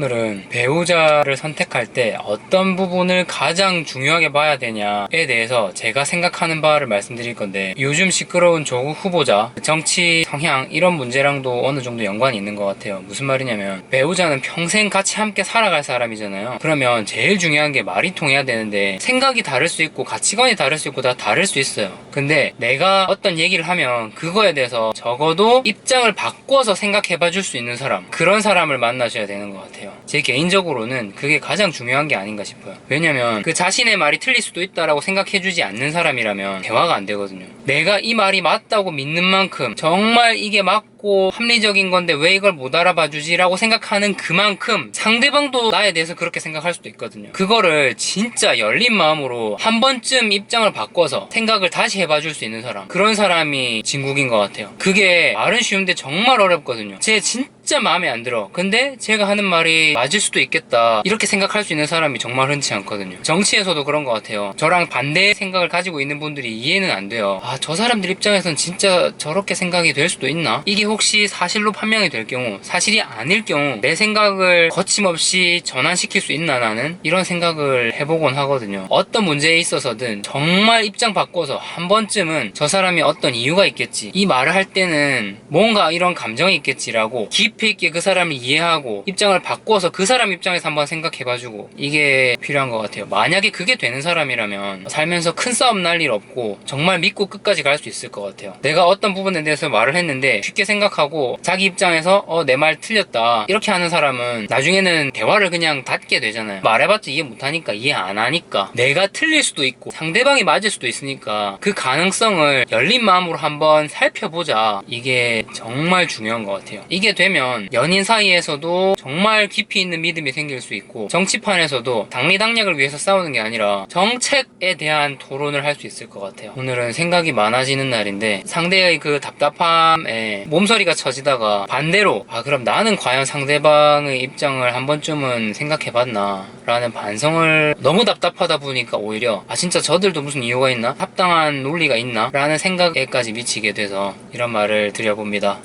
오늘은 배우자를 선택할 때 어떤 부분을 가장 중요하게 봐야 되냐에 대해서 제가 생각하는 바를 말씀드릴 건데 요즘 시끄러운 조국 후보자 정치 성향 이런 문제랑도 어느 정도 연관이 있는 것 같아요. 무슨 말이냐면 배우자는 평생 같이 함께 살아갈 사람이잖아요. 그러면 제일 중요한 게 말이 통해야 되는데 생각이 다를 수 있고 가치관이 다를 수 있고 다 다를 수 있어요. 근데 내가 어떤 얘기를 하면 그거에 대해서 적어도 입장을 바꿔서 생각해 봐 줄 수 있는 사람 그런 사람을 만나셔야 되는 것 같아요. 제 개인적으로는 그게 가장 중요한 게 아닌가 싶어요. 왜냐면 그 자신의 말이 틀릴 수도 있다라고 생각해주지 않는 사람이라면 대화가 안 되거든요. 내가 이 말이 맞다고 믿는 만큼 정말 이게 맞고 합리적인 건데 왜 이걸 못 알아봐 주지라고 생각하는 그만큼 상대방도 나에 대해서 그렇게 생각할 수도 있거든요. 그거를 진짜 열린 마음으로 한 번쯤 입장을 바꿔서 생각을 다시 해봐 줄 수 있는 사람 그런 사람이 진국인 것 같아요. 그게 말은 쉬운데 정말 어렵거든요. 제 진짜 마음에 안 들어. 근데 제가 하는 말이 맞을 수도 있겠다. 이렇게 생각할 수 있는 사람이 정말 흔치 않거든요. 정치에서도 그런 것 같아요. 저랑 반대의 생각을 가지고 있는 분들이 이해는 안 돼요. 아, 저 사람들 입장에선 진짜 저렇게 생각이 될 수도 있나? 이게 혹시 사실로 판명이 될 경우, 사실이 아닐 경우, 내 생각을 거침없이 전환시킬 수 있나 나는? 이런 생각을 해보곤 하거든요. 어떤 문제에 있어서든 정말 입장 바꿔서 한 번쯤은 저 사람이 어떤 이유가 있겠지. 이 말을 할 때는 뭔가 이런 감정이 있겠지라고 깊이 있게 그 사람을 이해하고 입장을 바꿔서 그 사람 입장에서 한번 생각해봐주고 이게 필요한 것 같아요. 만약에 그게 되는 사람이라면 살면서 큰 싸움 날 일 없고 정말 믿고 끝까지 갈 수 있을 것 같아요. 내가 어떤 부분에 대해서 말을 했는데 쉽게 생각하고 자기 입장에서 어, 내 말 틀렸다 이렇게 하는 사람은 나중에는 대화를 그냥 닫게 되잖아요. 말해봤자 이해 못하니까 이해 안 하니까 내가 틀릴 수도 있고 상대방이 맞을 수도 있으니까 그 가능성을 열린 마음으로 한번 살펴보자. 이게 정말 중요한 것 같아요. 이게 되면 연인 사이에서도 정말 깊이 있는 믿음이 생길 수 있고 정치판에서도 당리당략을 위해서 싸우는 게 아니라 정책에 대한 토론을 할 수 있을 것 같아요. 오늘은 생각이 많아지는 날인데 상대의 그 답답함에 몸서리가 쳐지다가 반대로 아 그럼 나는 과연 상대방의 입장을 한 번쯤은 생각해봤나 라는 반성을 너무 답답하다 보니까 오히려 아 진짜 저들도 무슨 이유가 있나 합당한 논리가 있나 라는 생각에까지 미치게 돼서 이런 말을 드려봅니다.